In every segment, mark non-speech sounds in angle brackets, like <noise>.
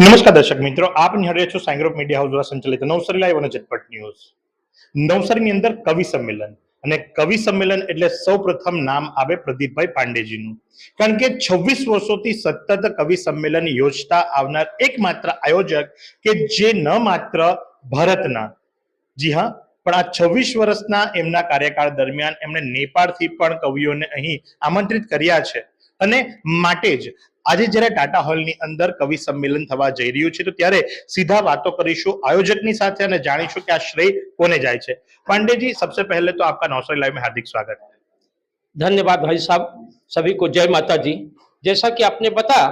નમસ્કાર દર્શક મિત્રો, આપ નિહાળી છો સાઈ ગ્રુપ મીડિયા હાઉસ દ્વારા સંચાલિત નવસારી લાઈવ અને ઝટપટ ન્યૂઝ. નવસારીની અંદર કવિ સંમેલન અને કવિ સંમેલન એટલે સૌ પ્રથમ નામ આવે પ્રદીપભાઈ પાંડેજીનું. કારણ કે છવ્વીસ વર્ષોથી સતત કવિ સંમેલન યોજતા આવનાર એકમાત્ર આયોજક કે જે ન માત્ર ભારતના. જી હા, પણ આ છવ્વીસ વર્ષના એમના કાર્યકાળ દરમિયાન એમણે નેપાળથી પણ કવિઓને અહીં આમંત્રિત કર્યા છે. અને માટે જ આજે જ્યારે ટાટા હોલની અંદર કવિ સંમેલન થવા જઈ રહ્યું છે તો ત્યારે સીધા વાતો કરીશું આયોજકની સાથે અને જાણીશું કે આ શ્રેય કોને જાય છે पांडे जी सबसे पहले तो आपका नौसरी लाइव में हार्दिक स्वागत है धन्यवाद भाई साहब सभी को जय माता दी जैसा कि आपने बताया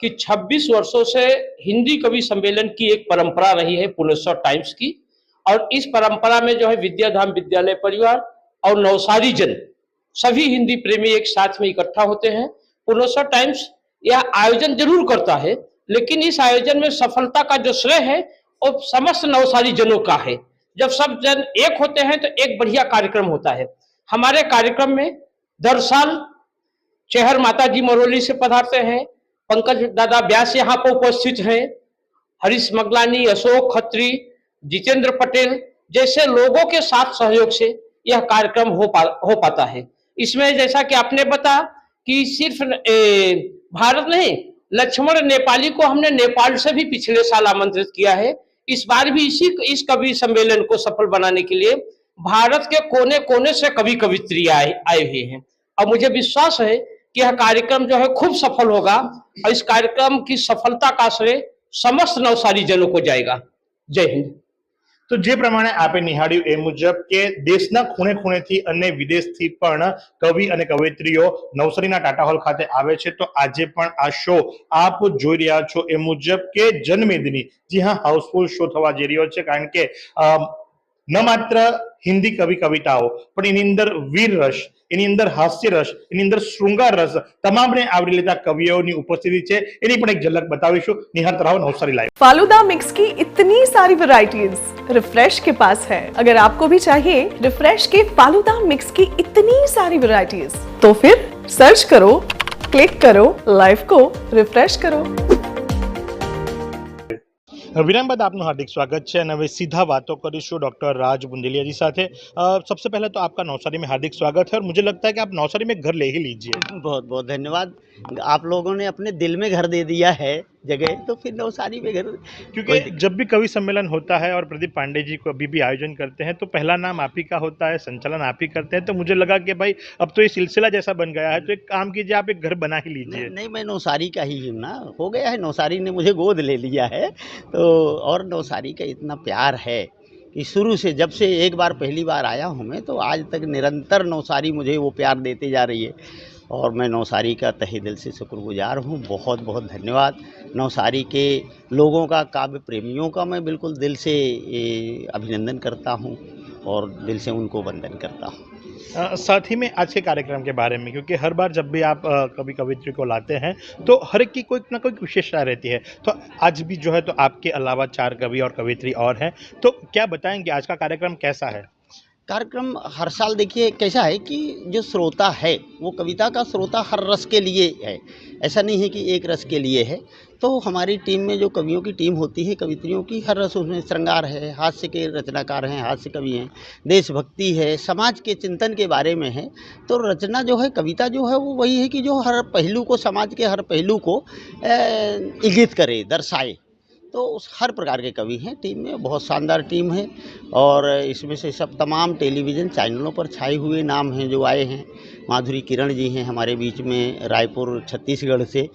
कि 26 वर्षों से हिंदी कवि सम्मेलन की एक परंपरा रही है पुनेश्वर टाइम्स की और इस परंपरा में जो है विद्याधाम विद्यालय परिवार और नवसारी जन सभी हिंदी प्रेमी एक साथ में इकट्ठा होते हैं पुनेश्वर टाइम्स यह आयोजन ज़रूर करता है लेकिन इस आयोजन में सफलता का जो श्रेय है वो समस्त नवसारी जनों का है। जब सब जन एक होते हैं तो एक बढ़िया कार्यक्रम होता है। हमारे कार्यक्रम में दर साल चेहर माता जी मरोली से पधारते हैं पंकज दादा व्यास यहाँ पर उपस्थित हैं हरीश मगलानी अशोक खत्री जितेंद्र पटेल जैसे लोगों के साथ सहयोग से यह कार्यक्रम हो पा हो पाता है। इसमें जैसा कि आपने बताया कि सिर्फ़ ए, भारत नहीं, लक्ष्मण नेपाली को हमने नेपाल से भी पिछले साल आमंत्रित किया है। इस बार भी इसी, इस कवि सम्मेलन को सफल बनाने के लिए भारत के कोने कोने से कवि कवित्री आए आए हुए हैं। और मुझे विश्वास है कि यह कार्यक्रम जो है खूब सफल होगा और इस कार्यक्रम की सफलता का श्रेय समस्त नवसारी जनों को जाएगा। जय हिंद। તો જે પ્રમાણે આપે નિહાળ્યું એ મુજબ કે દેશના ખૂણે ખૂણેથી અને વિદેશથી પણ કવિ અને કવયત્રીઓ નવસારીના ટાટા હોલ ખાતે આવે છે. તો આજે પણ આ શો આપ જોઈ રહ્યા છો એ મુજબ કે જનમેદની. જી હા હાઉસફુલ શો થવા જઈ રહ્યો છે. કારણ કે ન માત્ર હિન્દી કવિ કવિતાઓ પણ એની અંદર વીર રસ એની અંદર હાસ્ય રસ એની અંદર શૃંગાર રસ તમામને આવરી લેતા કવિઓની ઉપસ્થિતિ છે એની પણ એક ઝલક બતાવીશું નિહાળતા રહો નવસારી લાઈવ फालूदा मिक्स की इतनी सारी वैरायटीज रिफ्रेश के पास है अगर आपको भी चाहिए रिफ्रेश के फालूदा मिक्स की इतनी सारी वैरायटीज तो फिर सर्च करो क्लिक करो लाइफ को रिफ्रेश करो विराम बाद આપનું हार्दिक स्वागत है हमें सीधा बातों બાतों डॉक्टर राज बुंदेलिया जी साथ सबसे पहले तो आपका नौसारी में हार्दिक स्वागत है और मुझे लगता है कि आप नौसारी में घर ले ही लीजिए बहुत बहुत धन्यवाद। आप लोगों ने अपने दिल में घर दे दिया है। जगह है तो फिर नवसारी में घर क्योंकि जब भी कवि सम्मेलन होता है और प्रदीप पांडे जी को अभी भी आयोजन करते हैं तो पहला नाम आप ही का होता है संचालन आप ही करते हैं तो मुझे लगा कि भाई अब तो ये सिलसिला जैसा बन गया है तो एक काम कीजिए आप एक घर बना ही नहीं, लीजिए। नहीं मैं नौसारी का ही हूँ ना हो गया है नौसारी ने मुझे गोद ले लिया है तो और नौसारी का इतना प्यार है कि शुरू से जब से एक बार पहली बार आया हूँ मैं तो आज तक निरंतर नौसारी मुझे वो प्यार देते जा रही है। और मैं नौसारी का तहे दिल से शुक्रगुजार हूँ। बहुत बहुत धन्यवाद। नौसारी के लोगों का, काव्य प्रेमियों का मैं बिल्कुल दिल से अभिनंदन करता हूँ और दिल से उनको वंदन करता हूँ। साथ ही में आज के कार्यक्रम के बारे में, क्योंकि हर बार जब भी आप कवि कवित्री को लाते हैं तो हर एक की कोई ना कोई विशेषता रहती है। तो आज भी जो है तो आपके अलावा चार कवि और कवित्री और हैं। तो क्या बताएँगे, आज का कार्यक्रम कैसा है? कार्यक्रम हर साल देखिए कैसा है कि जो श्रोता है, वो कविता का श्रोता हर रस के लिए है। ऐसा नहीं है कि एक रस के लिए है। तो हमारी टीम में जो कवियों की टीम होती है, कवित्रियों की हर रस उसमें श्रृंगार है, हास्य के रचनाकार हैं, हास्य कवि हैं, देशभक्ति है, समाज के चिंतन के बारे में है। तो रचना जो है, कविता जो है, वो वही है कि जो हर पहलू को, समाज के हर पहलू को इंगित करे, दर्शाए। तो उस हर प्रकार के कवि हैं, टीम में बहुत शानदार टीम है और इसमें से सब तमाम टेलीविज़न चैनलों पर छाए हुए नाम हैं जो आए हैं। माधुरी किरण जी हैं हमारे बीच में, रायपुर, छत्तीसगढ़ से।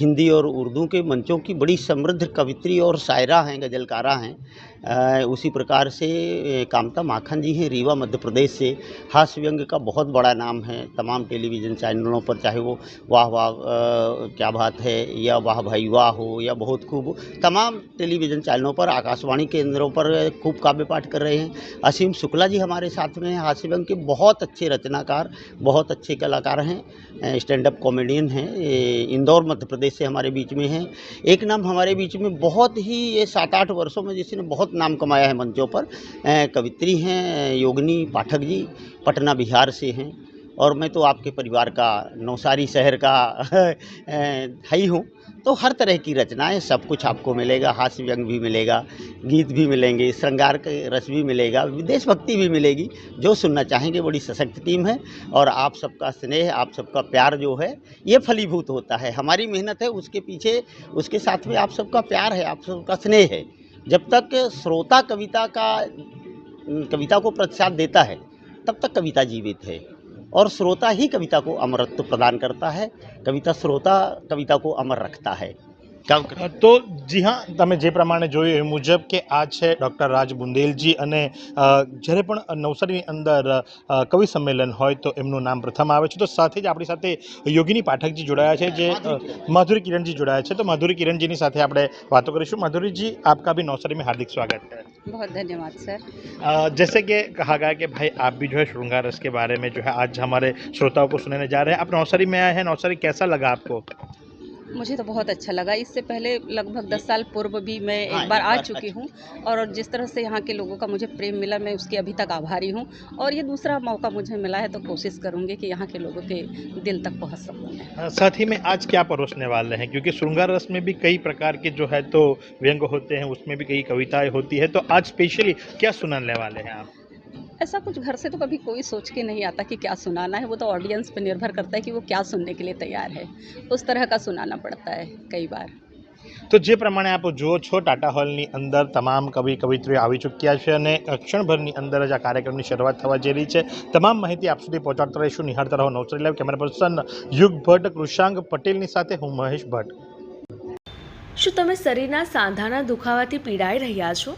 हिंदी और उर्दू के मंचों की बड़ी समृद्ध कवित्री और शायरा हैं, गज़लकारा हैं। उसी प्रकार से कामता माखन जी हैं, रीवा, मध्य प्रदेश से। हास्य व्यंग का बहुत बड़ा नाम है, तमाम टेलीविज़न चैनलों पर, चाहे वो वाह वाह क्या बात है, या वाह भाई वाह हो, या बहुत खूब तमाम टेलीविज़न चैनलों पर, आकाशवाणी केंद्रों पर खूब काव्य पाठ कर रहे हैं। असीम शुक्ला जी हमारे साथ में हास्य व्यंग के बहुत अच्छे रचनाकार, बहुत अच्छे कलाकार हैं स्टैंड अप कॉमेडियन हैं इंदौर, मध्य प्रदेश से हमारे बीच में हैं। एक नाम हमारे बीच में बहुत ही ये सात आठ वर्षों में जिसने बहुत नाम कमाया है मंचों पर कवित्री हैं, योगिनी, पाठक जी, पटना, बिहार से हैं। और मैं तो आपके परिवार का नौसारी शहर का <laughs> है ही हूँ। तो हर तरह की रचनाएँ, सब कुछ आपको मिलेगा हास्य व्यंग भी मिलेगा, गीत भी मिलेंगे, श्रृंगार के रस भी मिलेगा, देशभक्ति भी मिलेगी। जो सुनना चाहेंगे, बड़ी सशक्त टीम है और आप सबका स्नेह, आप सबका प्यार जो है, ये फलीभूत होता है। हमारी मेहनत है, उसके पीछे, उसके साथ में आप सबका प्यार है, आप सबका स्नेह है। जब तक श्रोता कविता का, कविता को प्रतिसाद देता है, तब तक कविता जीवित है। और श्रोता ही कविता को अमरत्व प्रदान करता है। कविता श्रोता कविता को अमर रखता है। કામ કરે. તો જી હા તમે જે પ્રમાણે જોયું એ મુજબ કે આ છે ડૉક્ટર રાજ બુંદેલજી અને જ્યારે પણ નવસારીની અંદર કવિ સંમેલન હોય તો એમનું નામ પ્રથમ આવે છે. તો સાથે જ આપણી સાથે યોગીની પાઠકજી જોડાયા છે જે માધુરી કિરણજી. જોડાયા છે. તો માધુરી કિરણજીની સાથે આપણે વાતો કરીશું. માધુરીજી આપકા ભી નવસારીમાં હાર્દિક સ્વાગત છે. बहुत धन्यवाद सर जैसे कि कहा गया कि भाई आप भी जो है श्रृंगार रस के बारे में जो है आज हमारे श्रोताओं को सुनने जा रहे हैं आप नौसरी में आए हैं मुझे तो बहुत अच्छा लगा। इससे पहले लगभग दस साल पूर्व भी मैं हाँ, एक बार आ चुकी। हूँ और जिस तरह से यहाँ के लोगों का मुझे प्रेम मिला मैं उसकी अभी तक आभारी हूँ। और ये दूसरा मौका मुझे मिला है तो कोशिश करूँगी कि यहाँ के लोगों के दिल तक पहुँच सकूँ मैं। साथ ही में आज क्या परोसने वाले हैं? क्योंकि श्रृंगार रस में भी कई प्रकार के जो है तो व्यंग होते हैं उसमें भी कई कविताएँ होती है। तो आज स्पेशली क्या सुनाने वाले हैं आप? ऐसा कुछ घर से तो कभी कोई सोच के नहीं आता कि क्या सुनाना है वो तो ऑडियंस पे निर्भर करता है कि वो क्या सुनने के लिए तैयार है उस तरह का सुनाना पड़ता है कई बार તો જે પ્રમાણે આપ જુઓ છો ટાટા હોલની અંદર તમામ કવિ કવિત્રીઓ આવી ચૂક્યા છે અને ક્ષણભરની અંદર જ આ કાર્યક્રમની શરૂઆત થવા જઈ રહી છે તમામ માહિતી આપ સુધી પહોંચાડતા રહીશું નિહાળતા રહો નવસારી લાઈવ કેમેરા પર્સન યુગ ભટ્ટ કૃષાંગ પટેલની સાથે હું મહેશ ભટ્ટ શું તમે શરીરના સાંધાના દુખાવાથી પીડાઈ રહ્યા છો